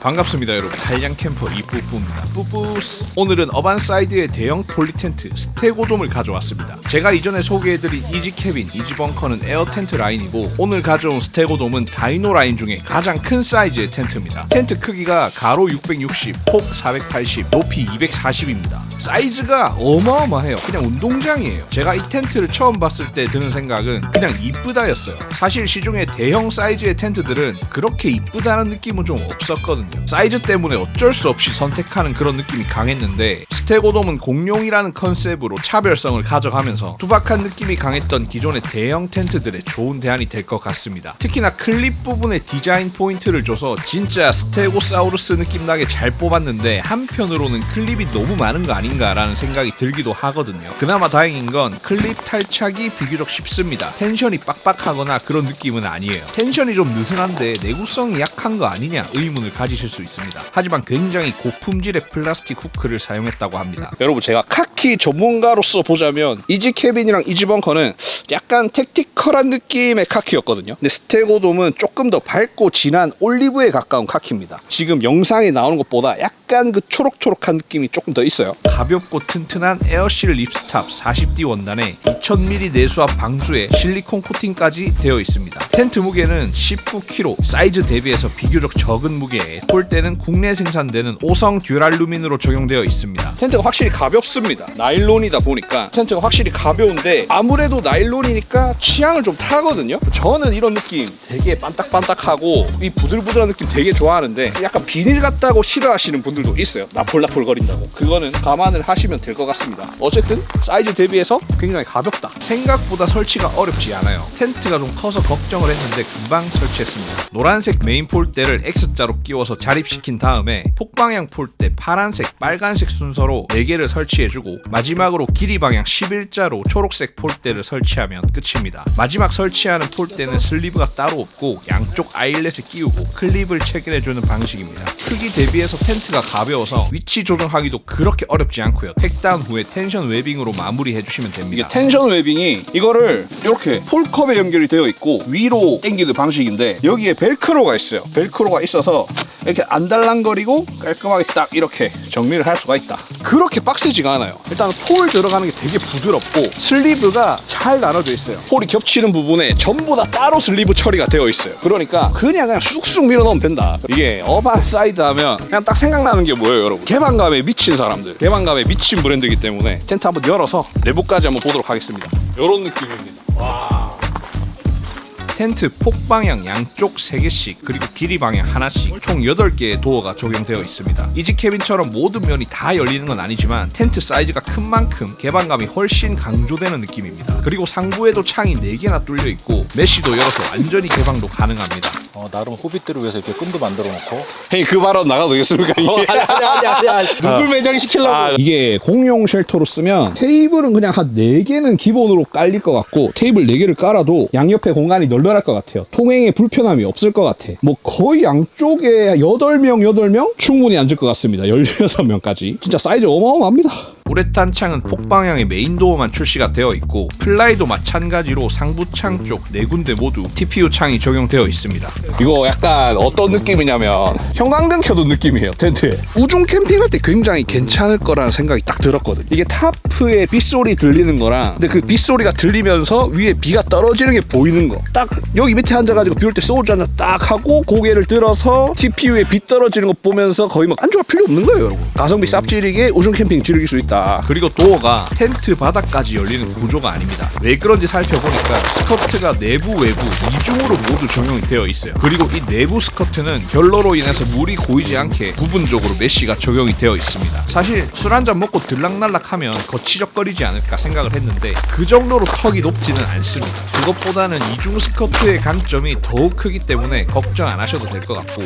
반갑습니다 여러분. 한량 캠퍼 이뿌뿌입니다. 뿌뿌스. 오늘은 어반사이드의 대형 폴리텐트 스테고돔을 가져왔습니다. 제가 이전에 소개해드린 이지캐빈 이지벙커는 에어텐트 라인이고 오늘 가져온 스테고돔은 다이노 라인 중에 가장 큰 사이즈의 텐트입니다. 텐트 크기가 가로 660, 폭 480, 높이 240입니다 사이즈가 어마어마해요. 그냥 운동장이에요. 제가 이 텐트를 처음 봤을 때 드는 생각은 그냥 이쁘다였어요. 사실 시중에 대형 사이즈의 텐트들은 그렇게 이쁘다는 느낌은 좀 없었거든요. 사이즈 때문에 어쩔 수 없이 선택하는 그런 느낌이 강했는데 스테고돔은 공룡이라는 컨셉으로 차별성을 가져가면서 투박한 느낌이 강했던 기존의 대형 텐트들의 좋은 대안이 될 것 같습니다. 특히나 클립 부분에 디자인 포인트를 줘서 진짜 스테고사우루스 느낌 나게 잘 뽑았는데 한편으로는 클립이 너무 많은 거 아 닌가라는 생각이 들기도 하거든요. 그나마 다행인 건 클립 탈착이 비교적 쉽습니다. 텐션이 빡빡하거나 그런 느낌은 아니에요. 텐션이 좀 느슨한데 내구성이 약한 거 아니냐 의문을 가지실 수 있습니다. 하지만 굉장히 고품질의 플라스틱 후크를 사용했다고 합니다. 여러분 제가 카키 전문가로서 보자면 이지 캐빈이랑 이지 벙커는 약간 택티컬한 느낌의 카키였거든요. 근데 스테고돔은 조금 더 밝고 진한 올리브에 가까운 카키입니다. 지금 영상에 나오는 것보다 약간 그 초록초록한 느낌이 조금 더 있어요 가볍고 튼튼한 에어실 립스탑 40D 원단에 2000mm 내수압 방수에 실리콘 코팅까지 되어 있습니다. 텐트 무게는 19kg 사이즈 대비해서 비교적 적은 무게에 폴대는 국내 생산되는 5성 듀랄루민으로 적용되어 있습니다. 텐트가 확실히 가볍습니다. 나일론이다 보니까 텐트가 확실히 가벼운데 아무래도 나일론이니까 취향을 좀 타거든요. 저는 이런 느낌 되게 반딱반딱하고 이 부들부들한 느낌 되게 좋아하는데 약간 비닐 같다고 싫어하시는 분들도 있어요. 나폴나폴 거린다고. 그거는 감안을 하시면 될 것 같습니다. 어쨌든 사이즈 대비해서 굉장히 가볍다. 생각보다 설치가 어렵지 않아요. 텐트가 좀 커서 걱정을 했는데 금방 설치했습니다. 노란색 메인 폴대를 X자로 끼워서 자립시킨 다음에 폭방향 폴대 파란색 빨간색 순서로 4개를 설치해주고 마지막으로 길이 방향 11자로 초록색 폴대를 설치하면 끝입니다. 마지막 설치하는 폴대는 슬리브가 따로 없고 양쪽 아일렛에 끼우고 클립을 체결해주는 방식입니다. 크기 대비해서 텐트가 가벼워서 위치 조정하기도 그렇게 어렵지 않고요. 팩다운 후에 텐션 웨빙으로 마무리해 주시면 됩니다. 이게 텐션 웨빙이 이거를 이렇게 폴컵에 연결이 되어 있고 위로 당기는 방식인데 여기에 벨크로가 있어요. 벨크로가 있어서 이렇게 안 달랑거리고 깔끔하게 딱 이렇게 정리를 할 수가 있다. 그렇게 빡세지가 않아요. 일단 폴 들어가는 게 되게 부드럽고 슬리브가 잘 나눠져 있어요. 폴이 겹치는 부분에 전부 다 따로 슬리브 처리가 되어 있어요. 그러니까 그냥 그냥 쑥쑥 밀어 넣으면 된다. 이게 어반 사이드 하면 그냥 딱 생각나는 게 뭐예요 여러분? 개방감에 미친 사람들. 개방감에 미친 브랜드이기 때문에 텐트 한번 열어서 내부까지 한번 보도록 하겠습니다. 이런 느낌입니다 텐트 폭방향 양쪽 3개씩 그리고 길이 방향 하나씩 총 8개의 도어가 적용되어 있습니다. 이지 캐빈처럼 모든 면이 다 열리는 건 아니지만 텐트 사이즈가 큰 만큼 개방감이 훨씬 강조되는 느낌입니다. 그리고 상부에도 창이 4개나 뚫려 있고 메쉬도 열어서 완전히 개방도 가능합니다. 어, 나름 호빗들을 위해서 이렇게 끈도 만들어 놓고 헤이 그 발언 나가도 되겠습니까? 이게? 아니 아니 아니 아니 누굴 매장시키려고 아, 이게 공용 쉘터로 쓰면 테이블은 그냥 한 4개는 기본으로 깔릴 것 같고 테이블 4개를 깔아도 양옆에 공간이 널널 할 것 같아요. 통행에 불편함이 없을 것 같아. 뭐 거의 양쪽에 8명, 8명 충분히 앉을 것 같습니다. 16명까지. 진짜 사이즈 어마어마합니다. 우레탄 창은 폭방향의 메인 도어만 출시가 되어 있고 플라이도 마찬가지로 상부창 쪽 네 군데 모두 TPU 창이 적용되어 있습니다. 이거 약간 어떤 느낌이냐면 형광등 켜둔 느낌이에요 텐트에. 우중 캠핑할 때 굉장히 괜찮을 거라는 생각이 딱 들었거든. 이게 타프에 빗소리 들리는 거랑 근데 그 빗소리가 들리면서 위에 비가 떨어지는 게 보이는 거. 딱 여기 밑에 앉아가지고 비 올 때 소주 한잔 딱 하고 고개를 들어서 TPU에 비 떨어지는 거 보면서 거의 막 안주가 필요 없는 거예요 여러분. 가성비 쌉지르게 우중 캠핑 즐길 수 있다. 그리고 도어가 텐트 바닥까지 열리는 구조가 아닙니다. 왜 그런지 살펴보니까 스커트가 내부 외부 이중으로 모두 적용이 되어 있어요. 그리고 이 내부 스커트는 결로로 인해서 물이 고이지 않게 부분적으로 메쉬가 적용이 되어 있습니다. 사실 술 한 잔 먹고 들락날락하면 거치적거리지 않을까 생각을 했는데 그 정도로 턱이 높지는 않습니다. 그것보다는 이중 스커트의 강점이 더욱 크기 때문에 걱정 안 하셔도 될 것 같고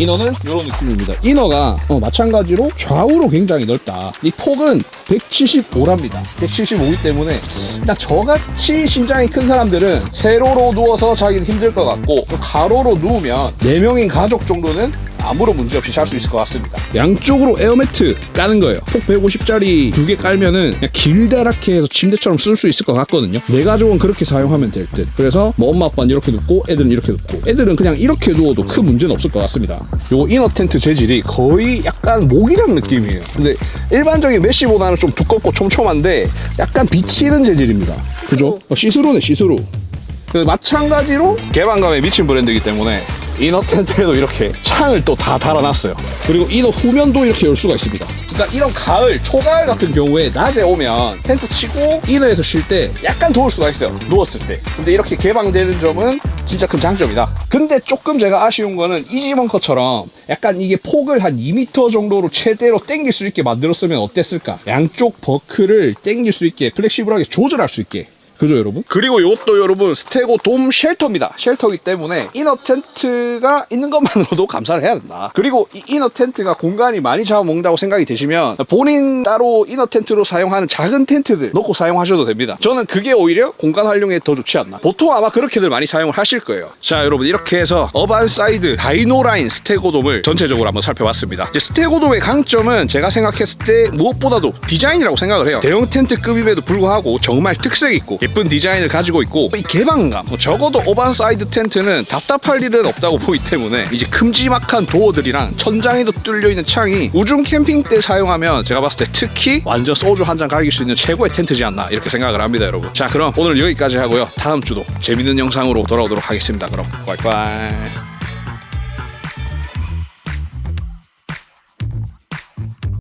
이너는 이런 느낌입니다. 이너가 어, 마찬가지로 좌우로 굉장히 넓다. 이 폭은 175랍니다. 175이기 때문에 일단 저같이 신장이 큰 사람들은 세로로 누워서 자기는 힘들 것 같고 또 가로로 누우면 4명인 가족 정도는 아무런 문제 없이 잘 수 있을 것 같습니다. 양쪽으로 에어매트 까는 거예요. 폭 150짜리 두 개 깔면은 그냥 길다랗게 해서 침대처럼 쓸 수 있을 것 같거든요. 내 가족은 그렇게 사용하면 될 듯. 그래서 뭐 엄마 아빠는 이렇게 눕고 애들은 이렇게 눕고 애들은 그냥 이렇게 누워도 큰 문제는 없을 것 같습니다. 요거 이너 텐트 재질이 거의 약간 모기장 느낌이에요. 근데 일반적인 메쉬보다는 좀 두껍고 촘촘한데 약간 비치는 재질입니다. 그죠? 어, 시스루네 시스루. 그 마찬가지로 개방감에 미친 브랜드이기 때문에 이너 텐트에도 이렇게 창을 또 다 달아놨어요. 그리고 이너 후면도 이렇게 열 수가 있습니다. 그러니까 이런 가을, 초가을 같은 경우에 낮에 오면 텐트 치고 이너에서 쉴 때 약간 더울 수가 있어요. 누웠을 때. 근데 이렇게 개방되는 점은 진짜 큰 장점이다. 근데 조금 제가 아쉬운 거는 이지벙커처럼 약간 이게 폭을 한 2m 정도로 최대로 당길 수 있게 만들었으면 어땠을까? 양쪽 버크를 당길 수 있게 플렉시블하게 조절할 수 있게 그죠 여러분? 그리고 이것도 여러분 스테고 돔 쉘터입니다. 쉘터이기 때문에 이너 텐트가 있는 것만으로도 감사를 해야 된다. 그리고 이 이너 텐트가 공간이 많이 잡아먹는다고 생각이 되시면 본인 따로 이너 텐트로 사용하는 작은 텐트들 넣고 사용하셔도 됩니다. 저는 그게 오히려 공간 활용에 더 좋지 않나. 보통 아마 그렇게들 많이 사용을 하실 거예요. 자 여러분 이렇게 해서 어반 사이드 다이노라인 스테고 돔을 전체적으로 한번 살펴봤습니다. 이제 스테고 돔의 강점은 제가 생각했을 때 무엇보다도 디자인이라고 생각을 해요. 대형 텐트급임에도 불구하고 정말 특색 있고 예쁜 디자인을 가지고 있고 이 개방감 뭐 적어도 오반 사이드 텐트는 답답할 일은 없다고 보기 때문에 이제 큼지막한 도어들이랑 천장에도 뚫려 있는 창이 우중 캠핑 때 사용하면 제가 봤을 때 특히 완전 소주 한잔 갈길 수 있는 최고의 텐트지 않나 이렇게 생각을 합니다 여러분. 자 그럼 오늘 여기까지 하고요. 다음 주도 재밌는 영상으로 돌아오도록 하겠습니다. 그럼 바이바이